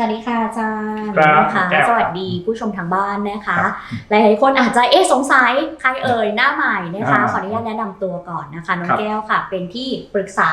วัสดีค่ะอาจารย์ครับนะคะแก้วครับสวัสดีผู้ชมทางบ้านนะคะครับหลายๆคนอาจจะเอ๊ะสงสัยใครเอ่ยหน้าใหม่นะคะอ่าขออนุญาตแนะนำตัวก่อนนะคะน้องครับแก้วค่ะ เป็นที่ปรึกษา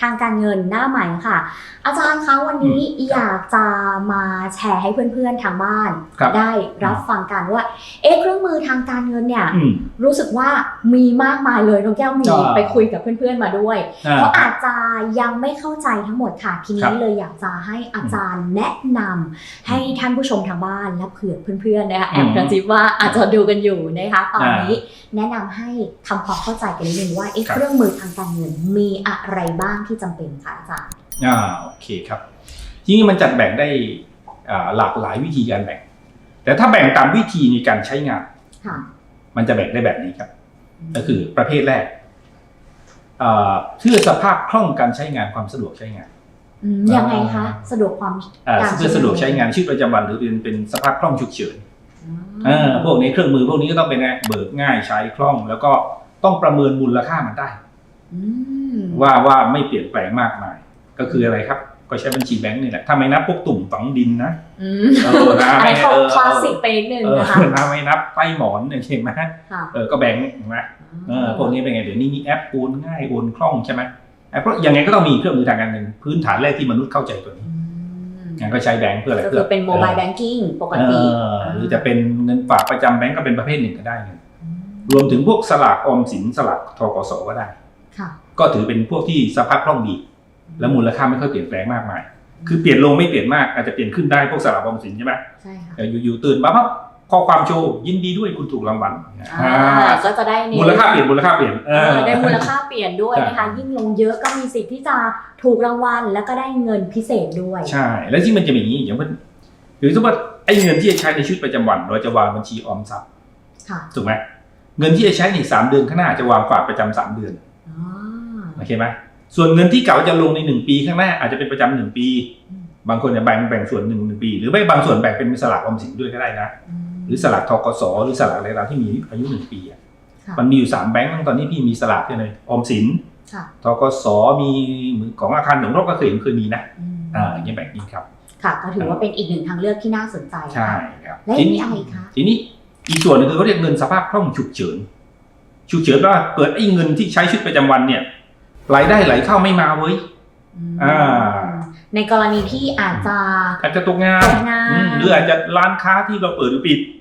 ทางการเงินหน้าใหม่ค่ะ อาจารย์คะวันนี้อืมอยากจะมาแชร์ให้เพื่อนๆทางบ้าน ครับได้รับฟังกันว่าเอ๊ะเครื่องมือทางการเงินเนี่ยอืมรู้สึกว่ามีมากมายเลยน้องแก้วมีอ่า ไปคุยกับเพื่อนๆมาด้วยอ่าเพราะอาจจะยังไม่เข้าใจทั้งหมดค่ะ ทีครันี้บเลยอยากจะให้อาจารย์แนะนำให้ท่านผู้ชมทางบ้านและเผื่อเพื่อนๆนะคะแอบอืมกระซิบว่าอาจจะดูกันอยู่นะคะตอนอ่านี้นี้แนะนำให้ทำความเข้าใจกันนิดนึงว่าเอ๊ะครับเครื่องมือทางการเงินมีอะไรบ้างที่จำเป็นคะอาจารย์อ่าโอเคครับทีนี้มันจัดแบ่งได้อ่าหลากหลายวิธีการแบ่ง แต่ถ้าแบ่งตามวิธีในการใช้งานค่ะมันจะแบ่งได้แบบนี้ครับ ก็คือประเภทแรกอ่าเพื่อสภาพคล่องการใช้งานความสะดวกใช้งานม ยังไงคะ สะดวกความอ่าการเพื่อสะดวกใช้งานชีวิตประจำวันหรือเป็นเป็นสภาพคล่องฉุกเฉินอืมอ่าพวกนี้เครื่องมือพวกนี้ก็ต้องเป็นไงเบิกง่ายใช้คล่อง แล้วก็ต้องประเมินมูลค่ามันได้อืมว่าว่าไม่เปลี่ยนแปลงมากมาย ก็คืออะไรครับ ก็ใช้บัญชีแบงก์นี่แหละถ้าไม่นับพวกตุ่มฝังดินนะอืมเออนะอันไม่นี้เขาเออคลาสสิกไปนิดนึงเออนะคะถ้าไม่นับใต้หมอนเนี่ยเห็นไหมค่ะเออก็แบงก์เห็นไหมเออพวกนี้เป็นไงเดี๋ยวนี้มีแอปโอนง่ายโอนคล่องใช่ไหมแอป เพราะยังไงก็ต้องมีเครื่องมือทางการเงินพื้นฐานแรกที่มนุษย์เข้าใจตัวนี้อืมงั้นก็ใช้แบงก์เพื่ออะไรก็เพื่คืออเป็นโมบายแบงกิ้งปกเอติอหรือจะเป็นเงินฝากประจำแบงก์ก็เป็นประเภทหนึ่งก็ได้เงินรวมถึงพวกสลากออมสินสลากทกสก็ได้ค่ะก็ถือเป็นพวกที่สภาพคล่องดี และมูลค่าไม่ค่อยเปลี่ยนแปลงมากมาย คือเปลี่ยนลงไม่เปลี่ยนมากอาจจะเปลี่ยนขึ้นได้พวกสลากออมสินใช่ไหมใช่ค่ะแต่อยู่ๆตื่นมาปั๊บ ข้อความโชว์ยินดีด้วยคุณถูกรางวัลอ่าอ่าก็จะได้ในมูลค่าเปลี่ยนมูลค่าเปลี่ยนเอเอออได้มูลค่าเปลี่ยนด้วยใช่นะคะยิ่งลงเยอะก็มีสิทธิ์ที่จะถูกรางวัลแล้วก็ได้เงินพิเศษด้วย ใช่ แล้วที่มันจะมีอย่างนี้อย่างมันหรือสมมติว่าไอ้เงินที่จะใช้ในชีวิตประจำวันเราจะวางบัญชีออมทรัพย์ค่ะถูกไหมเงินที่จะใช้ในสามเดือนข้างหน้าจะวางฝากประจำสามเดือนอ๋อโอเคไหมส่วนเงินที่เก่าจะลงในหนึ่งปีข้างหน้าอาจจะเป็นประจำหนึ่งปีอืมบางคนจะแบ่งแบ่งส่วนหนึ่งหนึ่งปี หรือไม่บางส่วนแบ่งเป็นสลากออมสินด้วยก็ได้นะม หรือสลากทกสหรือสลากอะไรต่างๆที่มีอายุหนึ่งปีอะค่ะมันมีอยู่สามแบงก์ตั้งตอนนี้พี่มีสลากเนี่ยเลยออมสินค่ะทกสมีของอาคารหลวงรบก็เคยเห็นเคยมีนะอืมอ่าอย่างเงี้ยแบบนี้ครับ ค่ะก็ถือว่าเป็นอีกหนึ่งทางเลือกที่น่าสนใจใช่ค่ะครับและทีมีนี้อะไรอีกคะทีนี้อีกส่วนหนึงคือเขาเรียกเงินสภาพคล่องฉุกเฉินฉุกเฉินแปลว่าเกิดไอ้เงินที่ใช้ชีวิตประจำวันเนี่ยรายได้ไหลเข้าไม่มาเว้ยมอ่าในกรณีที่อาจจะอาจจะตกงานตกงานอืมหรืออาจจะร้านค้าที่เราเปิดหรือปิดค่ะ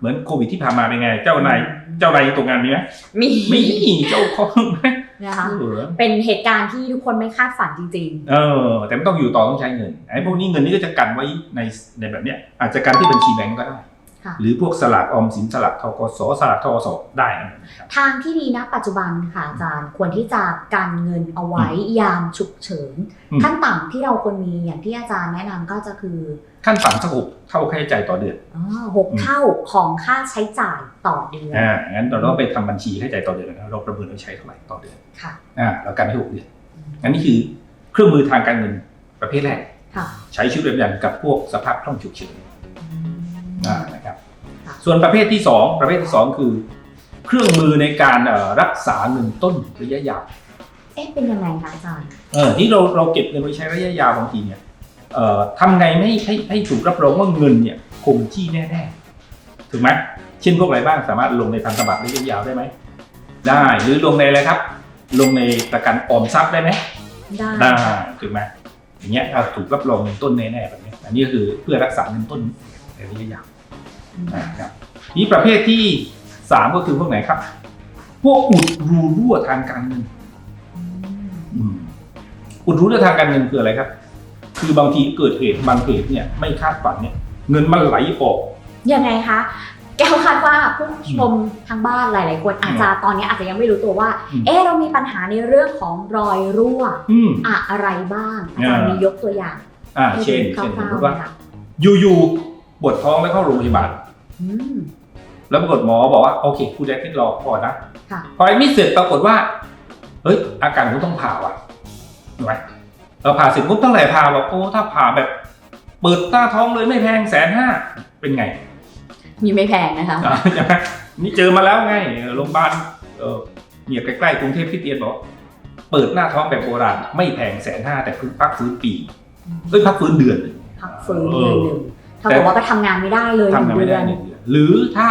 เหมือนโควิดที่ผ่านมาเป็นไง เจ้านายเจ้านายตกงานมีไหมมีมีเจ้าของไหมนะคะเออเป็นเหตุการณ์ที่ทุกคนไม่คาดฝันจริงเออ แต่ไม่ต้องอยู่ต่อต้องใช้เงินไอ้พวกนี้เงินนี้ก็จะกันไว้ในในแบบเนี้ยอาจจะกันที่บัญชีแบงก์ก็ได้ๆค่ะ หรือพวกสลากออมสินสลากทกสสลากทกสได้นะครับทางที่ดีนะปัจจุบันค่ะอาจารย์ควรที่จะกันเงินเอาไว้ยามฉุกเฉินอืมขั้นต่ำที่เราควรมีอย่างที่อาจารย์แนะนำก็จะคือ ขั้นต่ำสักหกเท่าค่าใช้จ่ายต่อเดือนออหกเท่าของค่าใช้จ่ายต่อเดือนอ่างั้นเราต้องไปทำบัญชีค่าใช้จ่ายต่อเดือนนะเราประเมินว่าใช้เท่าไหร่ต่อเดือนค่ะอ่าแล้วกันให้หกเดือนอันนี้คือเครื่องมือทางการเงินประเภทแรกค่ะใช้ชีวิตประจำวันกับพวกสภาพคล่องฉุกเฉิน ส่วนประเภทที่สองประเภทที่สองคือ เครื่องมือในการเอ่อรักษาเงินต้นระยะยาวเอ๊ะเป็นยังไงคะอาจารย์เออที่เราเราเก็บเงินไว้ใช้ระยะยาวบางทีเนี่ยเอ่อทำไงไม่ให้ให้ให้ถูกรับรองว่าเงินเนี่ยคงที่แน่ๆถูกไหมเช่นพวกอะไรบ้างสามารถลงในพันธบัตรระยะยาวได้ไหมได้หรือลงในอะไรครับ ลงในประกันออมทรัพย์ได้ไหมได้ได้ถูกไหมอย่างเงี้ยถ้าถูกรับรองเงินต้นแน่ๆแบบนี้อันนี้ก็คือเพื่อรักษาเงินต้นในระยะยาวอืม นะครับนี่ประเภทที่สามก็คือพวกไหนครับ พวกอุดรูรั่วทางการเงินอืมอุดรู้ในทางการเงินคืออะไรครับ คือบางทีเกิดเหตุบางเหตุเนี่ยไม่คาดฝันเนี่ย เงินมันไหลออกยังไงคะแก้วคาดว่าผู้ชมทางบ้านหลาย ๆ คนอาจจะตอนนี้อาจจะยังไม่รู้ตัวว่าอืมเอ๊ะเรามีปัญหาในเรื่องของรอยรั่วอืมอะไรบ้างอาจารย์อ่ามีมียกตัวอย่างอ่าให้เช่นดูคเช่นสมร่ามวติๆว่าไหมคะอยู่ๆปวดท้องแล้วเข้าโรงพยาบาล อืม แล้วปรากฏหมอบอกว่าโอเคคุณแดกที่รอพอนะค่ะ พอไอ้นี่เสร็จปรากฏว่า เฮ้ย อาการคุณต้องผ่าว่ะถูกไหมเราผ่าเสร็จปุ๊บเท่าไหร่ผ่าบอกโอ้ถ้าผ่าแบบ เปิดหน้าท้องเลยไม่แพงแสนห้าเป็นไงมีไม่แพงนะคะอ่าใช่ไหมนี่เจอมาแล้วไงเออโรงพยาบาลเออเนี่ยใกล้ๆกรุงเทพคริสเตียนบอกว่าเปิดหน้าท้องแบบโบราณไม่แพงแสนห้าแต่คือพักฟื้นปีเอ้ยพักฟื้นเดือนหนึ่งพักฟื้นเดือนหนึ่ง เท่ากับว่าก็ทำงานไม่ได้เลยหทำนึ่งางนไม่เดืได้อนหนึ่งเดือนหรือถ้า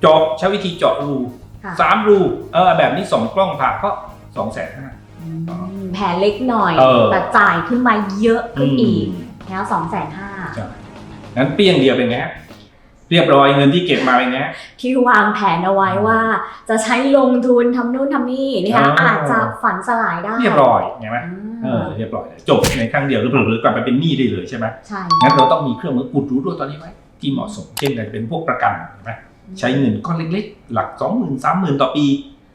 เจาะใช้วิธีเจาะรูค่ะสามรูเออแบบนี้สองกล้องผ่าก็สองแสนห้า อืมแผลเล็กหน่อยเออ แต่จ่ายขึ้นมาเยอะขึ้นอีกแล้วสองแสนห้า ใช่งั้นเปี้ยงเดียวเป็นไงฮะ เรียบร้อยเงินที่เก็บมาเป็นไงฮะที่วางแผนเอาไว้ว่าจะใช้ลงทุนทำนู่นทำนี่นะคะอ๋ออ อาจจะฝันสลายได้เรียบร้อยเห็นไหมอ่เออาเรียบร้อยเลยจบในครั้งเดียวหรือเปล่าหรือกลับไปเป็นหนี้ได้เลยใช่ไหมใช่งั้นเราต้องมีเครื่องมืออุดรู้ด้วยตอนนี้ไว้ที่เหมาะสมเช่นอาจจะเป็นพวกประกันใช่ไหมใช้เงินก้อนเล็กๆ หลักสองหมื่นสามหมื่นต่อปี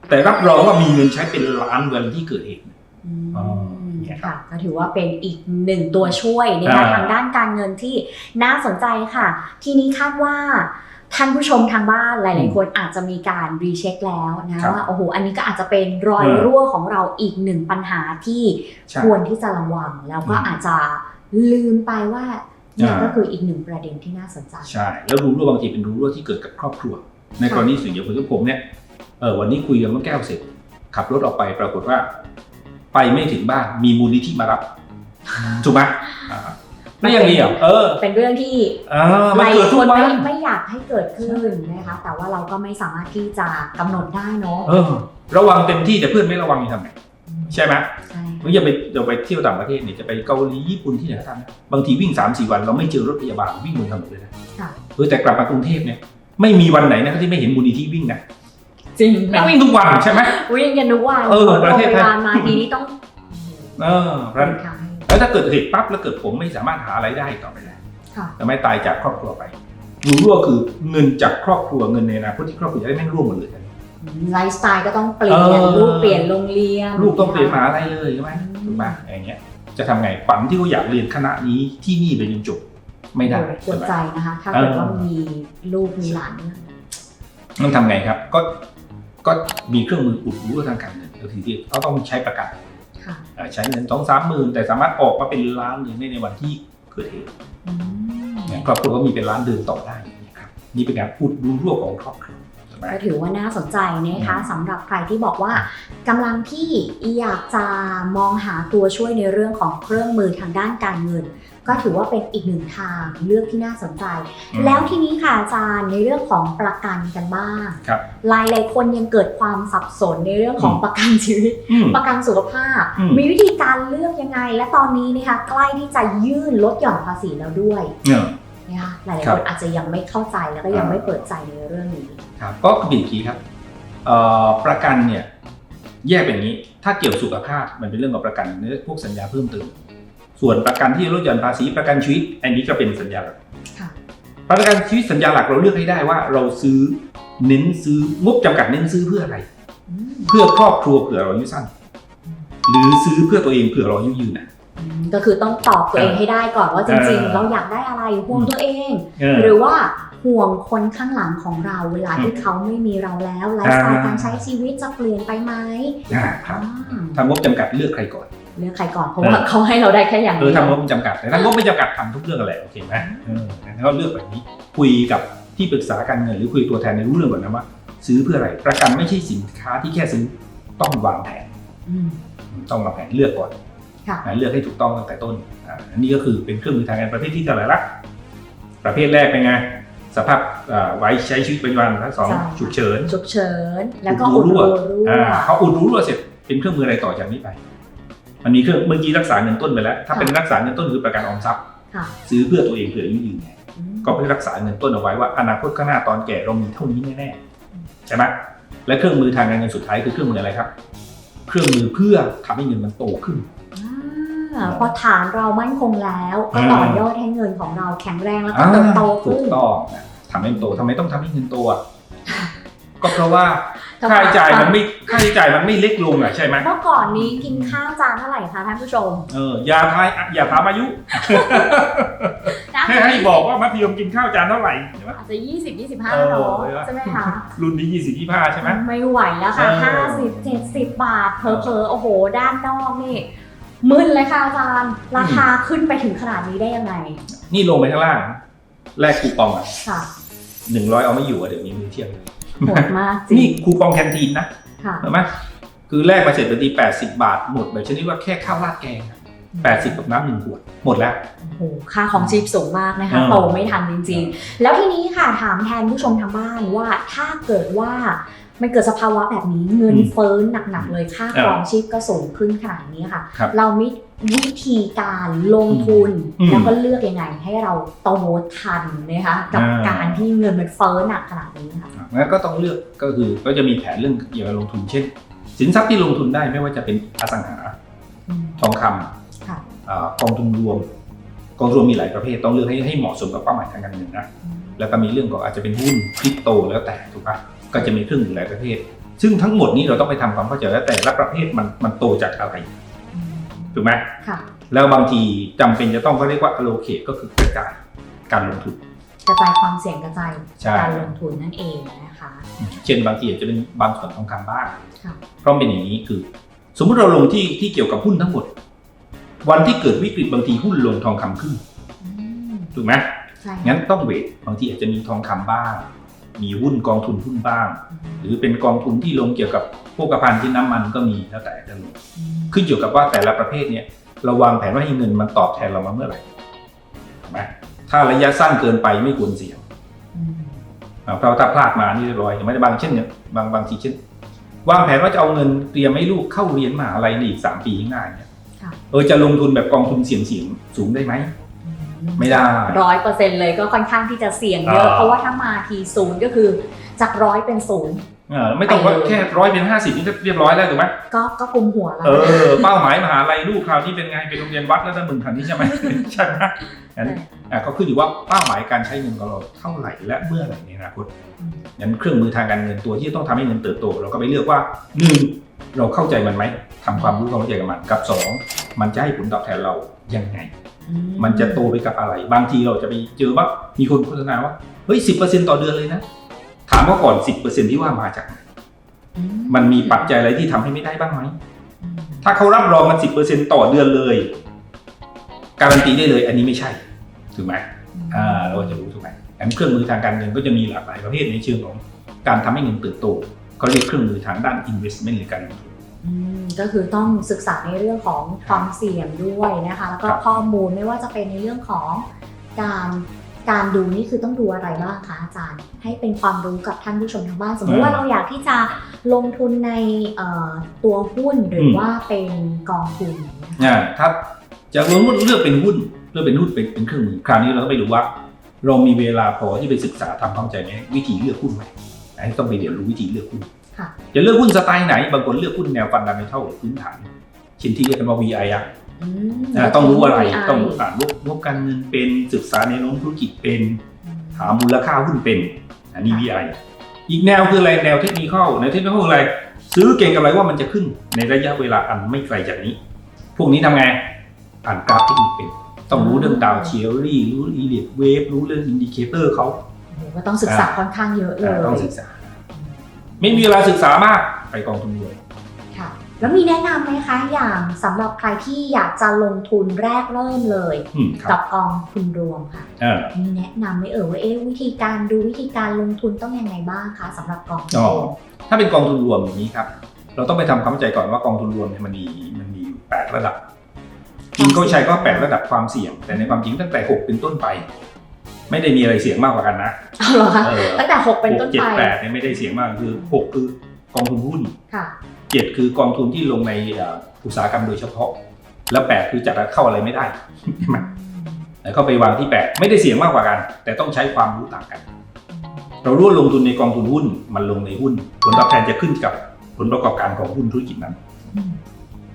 แต่รับรองว่ามีเงินใช้เป็นล้านเวลาที่เกิดเหตุ อืม อ๋อเนี่ย ครับค่ะก็ถือว่าเป็นอีกหนึ่งตัวช่วยนะคะอ่าทางด้านการเงินที่น่าสนใจค่ะ ทีนี้คาดว่าท่านผู้ชมทางบ้านหลาย ๆ คนอาจจะมีการรีเช็คแล้วนะครับว่าโอ้โหอันนี้ก็อาจจะเป็นรอยเออรั่วของเราอีกหนึ่งปัญหาที่ใช่ควรที่จะระวัง แล้วก็อืมอาจจะลืมไปว่าเนี่ยอ่าก็คืออีกหนึ่งประเด็นที่น่าสนใจใช่แล้วรู้รั่วบางทีเป็นรู้รั่วที่เกิดกับครอบครัว ในกรณีส่วนใหญ่ผมผมเนี่ยเออวันนี้คุยกับน้องแก้วเสร็จขับรถออกไปปรากฏว่า ไปไม่ถึงบ้านมีมูลนิธิมารับถูกไหมอ่าไม่อย่างนี้เหรอเออเป็นเรื่องที่เออหมันลายเกิดคทุกนวัไม่นไม่อยากให้เกิดขึ้นนะคะ แต่ว่าเราก็ไม่สามารถที่จะกำหนดได้เนาะเออ ระวังเต็มที่แต่เพื่อนไม่ระวังนี่ทำไงใช่ไหม ใช่เมื่ออย่าไปเราไปเที่ยวต่างประเทศเนี่ยจะไปเกาหลีญี่ปุ่นที่ไหนก็ตามนะบางทีวิ่ง3าสี่วันเราไม่เจอรถพยาบาลวิ่งบนถนนเลยนะค่ะ เออแต่กลับมากรุงเทพเนี่ยไม่มีวันไหนนะที่ไม่เห็นมูลนิธิวิ่งนะ จริงแม่งวิ่งทุกวันใช่ไหมวิ่งกันทุกวันเออประเทศไทยโงพยาบาลมาทีนี้ต้องเออเพราะฉะนั้นค่ะแล้วถ้าเกิดเหตุปั๊บแล้วเกิดผมไม่สามารถหาอะไรายได้ต่อไปได้ค่ะจะไม่ตายจากครอบครัวไปรู้รั่วคือเงินจากครอบครัวเงินในอนาคตที่ครอบครัวจะได้แม่งร่วงหมดเลยไลฟ์สไตล์ก็ต้องเปลี่ยนเออลูกเปลี่ยนโรงเรียนลูกต้องเปลี่ยนมหาอะไรเลยใช่ไหมอืมถูกไหมอย่างเงี้ยจะทำไงฝันที่เขาอยากเรียนคณะนี้ที่นี่ไปจนจบไม่ได้ปวดใช่ไหมใจนะคะ ถ้าเกิดเออว่ามีลูกมีหลานเนี่ยต้องทำไงครับ ก็ ก็มีเครื่องมืออุดรู้ทางการเงินก็คือที่เขาต้องใช้ประกันค่ะเอ่อใช้เงินสองสามหมื่นแต่สามารถออกมาเป็นล้านเลยในวันที่เกิดเหตุอืมเนี่ยครอบครัวก็มีเป็นล้านเดินต่อได้นะครับนี่เป็นการอุดรู้รั่วของครอบครัวใช่ไหม ก็ถือว่าน่าสนใจนะคะอืมสำหรับใครที่บอกว่ากำลังที่อยากจะมองหาตัวช่วยในเรื่องของเครื่องมือทางด้านการเงิน ก็ถือว่าเป็นอีกหนึ่งทางเลือกที่น่าสนใจอืมแล้วทีนี้ค่ะอาจารย์ในเรื่องของประกันกันบ้างครับหลายหลายๆคนยังเกิดความสับสนในเรื่องของอืมประกันชีวิตอืมประกันสุขภาพอืมมีวิธีการเลือกยังไง และตอนนี้นะคะใกล้ที่จะยื่นลดหย่อนภาษีแล้วด้วย เนี่ยนะคะหลายครัๆบคนอาจจะยังไม่เข้าใจแล้วก็ยังไม่เปิดใจในเรื่องนี้ครับก็คืออย่างนี้ครับเอ่อประกันเนี่ยแยกเป็นอย่างนี้ ถ้าเกี่ยวสุขภาพมันเป็นเรื่องของประกันเนื้อพวกสัญญาเพิ่มเติม ส่วนประกันที่ลดหย่อนภาษีประกันชีวิต อันนี้ก็เป็นสัญญาหลักค่ะประกันชีวิตสัญญาหลักเราเลือกให้ได้ว่าเราซื้อเน้นซื้องบจำกัดเน้นซื้อเพื่ออะไรอืมเพื่อครอบครัวเผื่อเราอายุสั้น หรือซื้อเพื่อตัวเองเผื่อเราอายุยืนนะอืม ก็คือต้องตอบตัวเองให้ได้ก่อนว่าจริงเออๆเราอยากได้อะไรห่วงตัวเองเออหรือว่าห่วงคนข้างหลังของเราเวลาที่อืมเขาไม่มีเราแล้วไลฟ์สไตล์อ่าการใช้ชีวิตจะเปลี่ยนไปไหมอ่าครับอ่าทำงบจำกัดเลือกใครก่อนเลือกใครก่อนเพราะว่าเขาให้เราได้แค่อย่างเออเดียวทำงบจำกัดแต่ถ้างบไม่จำกัดทำทุกเรื่องกันแหละโอเคไหมเออแล้วก็เลือกแบบนี้คุยกับที่ปรึกษาการเงินหรือคุยกับตัวแทนในรู้เรื่องก่อนนะว่า ซื้อเพื่ออะไรประกันไม่ใช่สินค้าที่แค่ซื้อต้องวางแผนอืมต้องวางแผนเลือกก่อนค่ะนะ เลือกให้ถูกต้องตั้งแต่ต้นอ่าอันนี้ก็คือเป็นเครื่องมือทางการประเภทที่เท่าไหร่ละประเภทแรกเป็นไงสภาพอ่าไว้ใช้ชีวิตประจำวันและสองใช่ฉุกเฉินฉุกเฉินแล้วก็อุอุดดรูรูรั่วรั่วอ่าพออุดรู้รั่วเสร็จเป็นเครื่องมืออะไรต่อจากนี้ไป มันมีเครื่องเมื่อกี้รักษาเงินต้นไปแล้ว ถ้าเป็นรักษาเงินต้นคือประกันออมทรัพย์ค่ะซื้อเพื่อตัวเองเผื่ออายุยืนไงอืมก็เพื่อรักษาเงินต้นเอาไว้ว่าอนาคตข้างหน้าตอนแก่เรามีเท่านี้แน่ๆใช่ไหมและเครื่องมือทางการเงินสุดท้ายคือเครื่องมืออะไรครับ เครื่องมือเพื่อทำให้เงินมันโตขึ้นอ่า พอฐานเรามั่นคงแล้ว ก็อ่าต่อยอดให้เงินของเราแข็งแรงแล้วก็เติบโตถูขึ้กนต้องนะทำให้มันโตทำไมต้องทำให้เงินโตอะก็เพราะว่าแต่ค่าใช้จ่ายมันไม่ค่าใช้จ่ายมันไม่เล็กลงอะใช่ไหมเมื่อก่อนนี้กินข้าวจานเท่าไหร่คะท่านผู้ชมเอออย่าทายอย่าถามอายุให้ให้บอกว่ามัธยมกินข้าวจานเท่าไหร่เห็นไหมอาจจะ20 25เออเนาะเห็นไหมใช่ไหมคะรุ่นนี้ยี่สิบยี่ห้าใช่ไหมไม่ไหวแล้วค่ะเออ50 70บาทเพอเพอๆโอ้โห ด้านนอกนี่ มึนเลยค่ะอาจารย์ ราคาขึ้นไปถึงขนาดนี้ได้ยังไง นี่ลงไปข้างล่าง แลกคูปองอะค่ะหนึ่งร้อยเอาไม่อยู่อะเดี๋ยวนี้มือเที่ยงโหดมากจรินี่งคูปองแคนทีนนะค่ะเห็นไหมคือแลกมาเสร็จบางทีแปดสิบบาทหมดแบบชนิดว่าแค่ข้าวราดแกงอะ80กับน้ำหนึ่งขวดหมดแล้วโอ้โหค่าของชีพสูงมากนะคะอืมโตไม่ทันจริง ๆ แล้วทีนี้ค่ะถามแทนผู้ชมทางบ้านว่าถ้าเกิดว่า มันเกิดสภาวะแบบนี้เงินอืมเฟ้อหนักๆเลยค่าอ่าครองชีพก็สูงขึ้นขนาดนี้ค่ะครับเรามีวิธีการลงทุนอืมแล้วก็เลือกยังไงให้เราโตทันนะคะกับอ่าการที่เงินมันเฟ้อหนักขนาดนี้ค่ะอะงั้นก็ต้องเลือกก็คือก็จะมีแผนเรื่องเกี่ยวกับลงทุนเช่น สินทรัพย์ที่ลงทุนได้ไม่ว่าจะเป็นอสังหาอืมทองคำค่ะอ่ากองทุนรวมกองทุนรวมมีหลายประเภทต้องเลือกให้ให้เหมาะสมกับเป้าหมายทางการเงินนะแล้วก็มีเรื่องของอาจจะเป็นหุ้นคริปโตแล้วแต่ถูกปะ ก็จะมีเครื่องอยู่หลายประเภทซึ่งทั้งหมดนี้เราต้องไปทำความเข้าใจว่าแต่ละประเภทมันมันโตจากอะไรอืมถูกไหมค่ะแล้วบางทีจำเป็นจะต้องเขาเรียกว่า allocate ก็คือกระจายการลงทุนกระจายความเสี่ยงกระจายใช่การลงทุนนั่นเองนะคะ เช่นบางทีอาจจะเป็นบางส่วนทองคำบ้างค่ะเพราะมันเป็นอย่างนี้คือ สมมุติเราลงที่ที่เกี่ยวกับหุ้นทั้งหมด วันที่เกิดวิกฤตบางทีหุ้นลงทองคำขึ้นอืมถูกไหมใช่งั้นต้องเวทบางทีอาจจะมีทองคำบ้าง มีหุ้นกองทุนหุ้นบ้าง หรือเป็นกองทุนที่ลงเกี่ยวกับพวกกระพันที่น้ำมันก็มีแล้วแต่จะลงมขึ้นอยู่กับว่าแต่ละประเภทเนี่ยเราวางแผนว่าให้เงินมันตอบแทนเรามาเมื่อไหร่ถูกไหมถ้าระยะสั้นเกินไปไม่ควรเสี่ยงอืมอ่าเพราะถ้าพลาดมานี่เรียบร้อยอย่างไม่ได้บางเช่นเนี่ยบางบางทีเช่น วางแผนว่าจะเอาเงินเตรียมให้ลูกเข้าเรียนมหาลัยในอีกสามปีข้างหน้าเนี่ยค่ะเออจะลงทุนแบบกองทุนเสี่ยงเสี่ยงๆสูงได้ไหม ไม่ได้ ร้อยเปอร์เซ็นต์เลยก็ค่อนข้างที่จะเสี่ยงเยอะ อ่า เพราะว่าถ้ามาทีศูนย์ก็คือจากร้อยเป็นศูนย์ เออไม่ต้องว่าไปเลย แค่ร้อยเป็นห้าสิบนี่ก็เรียบร้อยแล้วถูกไหมก็ก็กุมหัวแล้วเออ เป้าหมายมหาลัยลูกคราวนี้เป็นไงเป็นโรงเรียนวัดแล้วนะมึงคราวนี้ใช่ไหม ใช่ไหมงั้นอะก็ขึ้นอยู่ว่าเป้าหมายการใช้เงินของเราเท่าไหร่และเมื่อไหร่ในอนาคตอืมงั้นเครื่องมือทางการเงินตัวที่ต้องทำให้เงินเติบโต เราก็ไปเลือกว่าหนึ่งเราเข้าใจมันไหมทำความรู้ความเข้าใจกับมันกับสองมันจะให้ผลตอบแทนเรายังไงอื มันจะโตไปกับอะไร บางทีเราจะไปเจอว่ามีคนโฆษณาว่า เฮ้ยสิบเปอร์เซ็นต่อเดือนเลยนะ ถามว่าก่อนสิบเปอร์เซ็นที่ว่ามาจากไหนอืมันมีปัจจัยอะไรที่ทำให้ไม่ได้บ้างไหมอืมถ้าเขารับรองมันสิบเปอร์เซ็นต่อเดือนเลย การันตีได้เลย อันนี้ไม่ใช่ ถูกไหมอ่าเราก็จะรู้ถูกไหมอันเครื่องมือทางการเงินก็จะมีหลากหลายประเภทในเชิงของการทำให้เงินเติบโตเขาเรียกเครื่องมือทางด้าน investment หรือการลงทุนอืม ก็คือต้องศึกษาในเรื่องของความเสี่ยงด้วยนะคะ แล้วก็ครับข้อมูลไม่ว่าจะเป็นในเรื่องของการการดูนี่คือต้องดูอะไรบ้างคะอาจารย์ ให้เป็นความรู้กับท่านผู้ชมทางบ้าน สมมติว่าเราอยากที่จะลงทุนในเอ่อตัวหุ้นหรือว่าเป็นกองทุนนะคะอ่าถ้าจะลงทุนเลือกเป็นหุ้นเลือกเป็นหุ้นเป็นเป็นเครื่องมือคราวนี้เราต้องไปดูว่า เรามีเวลาพอที่ไปศึกษาทำความเข้าใจไหมวิธีเลือกหุ้นไหมอันนี้ต้องไปเรียนรู้วิธีเลือกหุ้นค่ะ จะเลือกหุ้นสไตล์ไหน บางคนเลือกหุ้นแนวฟันดัมเมทัลหรือพื้นฐานเช่นที่เรียกกันว่า VI อะอืมอ่าต้องรู้อะไร VI ต้องอ่านงบงบการเงินเป็นศึกษาในโน้มธุรกิจเป็นหามูลค่าหุ้นเป็น อันนี้ VI อีกแนวคืออะไรแนวเทคนิคในเทคนิคอะไร ซื้อเก่งกับอะไรว่ามันจะขึ้นในระยะเวลาอันไม่ไกลจากนี้ พวกนี้ทำไงอ่านกราฟเทคนิคเป็น ต้องรู้เรื่องดาวเชียรี่รู้อีเลียเวฟรู้เรื่องอินดิเคเตอร์เขาโอ้โหก็ต้องศึกษาค่อนข้างเยอะเลยอ่าต้องศึกษา ไม่มีเวลาศึกษามากไปกองทุนรวม ค่ะ แล้วมีแนะนำไหมคะอย่างสำหรับใครที่อยากจะลงทุนแรกเริ่มเลย อืมครักับบกองทุนรวมค่ะอ่ามีแนะนำไหมเอ่ยว่าเอ๊ะวิธีการดูวิธีการลงทุนต้องยังไงบ้างคะสำหรับกองทุนอ๋อ รวมถ้าเป็นกองทุนรวมอย่างนี้ครับ เราต้องไปทำความเข้าใจก่อนว่ากองทุนรวมเนี่ยมันมีมันมีอยู่แปดระดับจริงเขาใช้ก็แปดระดับความเสี่ยง แต่ในความจริงตั้งแต่หกเป็นต้นไป ไม่ได้มีอะไรเสี่ยงมากกว่ากันนะเอาเหรอคะเออตั้งแต่หกเป็นหต้กนเจ็ดไปแปดเนี่ยไม่ได้เสี่ยงมากคือหกคือกองทุนหุ้นค่ะเจ็ดคือกองทุนที่ลงในเอ่ออุตสาหกรรมโดยเฉพาะ แล้วแปดคือจัดเข้าอะไรไม่ได้ ใช่ไหมแล้วเข้าไปวางที่แปดไม่ได้เสี่ยงมากกว่ากัน แต่ต้องใช้ความรู้ต่างกัน เรารู้ว่าลงทุนในกองทุนหุ้นมันลงในหุ้น ผลตอบแทนจะขึ้นกับผลประกอบการของหุ้นธุรกิจนั้น อืม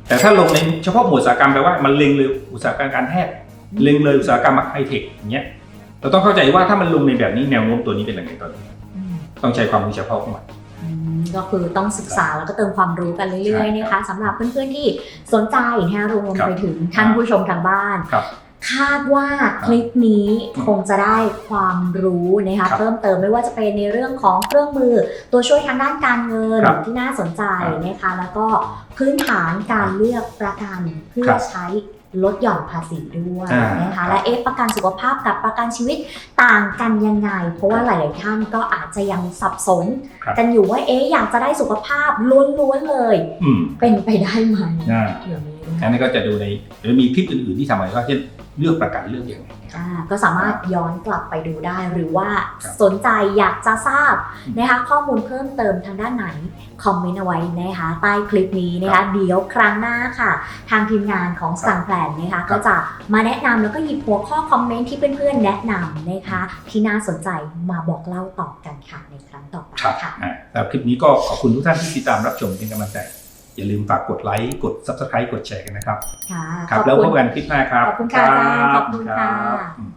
แต่ถ้าลงในเฉพาะหมวดอุตสาหกรรมแปลว่ามันเล็งเลยอุตสาหกรรมการแพทย์เล็งเลยอุตสาหกรรมไฮเทคอย่างเงี้ย เราต้องเข้าใจว่าถ้ามันลงในแบบนี้แนวโน้มตัวนี้เป็นยังไงตอนนี้อืม ต้องใช้ความรู้เฉพาะของมัน อืมก็คือต้องศึกษาแล้วก็เติมความรู้กันเรื่อยๆใช่นะคะสำหรับเพื่อนๆที่สนใจนะคะรวมครับไปถึงท่านผู้ชมทางบ้าน ครับคาดว่าคลิปนี้คงจะได้ความรู้นะคะ ครับเพิ่มเติมไม่ว่าจะเป็นในเรื่องของเครื่องมือ ตัวช่วยทางด้านการเงินครับที่น่าสนใจครับนะคะ แล้วก็พื้นฐานการเลือกประกันเพื่อครับ ใช้ ลดหย่อนภาษีด้วยอ่านนะครัคะบและเอ๊ะประกันสุขภาพกับประกันชีวิตต่างกันยังไง เพราะว่าหลาย ๆ ท่านก็อาจจะยังสับสนครับกันอยู่ว่าเอ๊ะอยากจะได้สุขภาพล้วน ๆ เลยอืมเป็นไปได้ไหมอ่าเผื่อมีรู้อันนี้ก็จะดูในหรือมีคลิปอื่น ๆ ที่ทำอะไรก็เช่น เลือกประกันเลือกอย่างไรอ่าก็สามารถย้อนกลับไปดูได้หรือว่าครับสนใจอยากจะทราบอืมนะคะข้อมูลเพิ่มเติมทางด้านไหน คอมเมนต์เอาไว้นะคะใต้คลิปนี้นะครัคะบเดี๋ยวครั้งหน้าค่ะ ทางทีมงานของครับสั่งแผนนะคะครัก็บจะมาแนะนำแล้วก็หยิบหัวข้อคอมเมนต์ที่เพื่อนๆแนะนำนะคะที่น่าสนใจมาบอกเล่าต่อกันค่ะในครั้งต่อไปครับ ค่ะ อ่าสำหรับคลิปนี้ก็ขอบคุณทุกท่านที่ติดตามรับชมเป็นกำลังใจ อย่าลืมฝากกดไลค์กด subscribe กดแชร์กันนะครับ ค่ะครับขอบแล้วพคุบณกันคลิปหน้าครับ ขอบคุณค่ะอาจารย์ขอบคุณค่ะรับอืม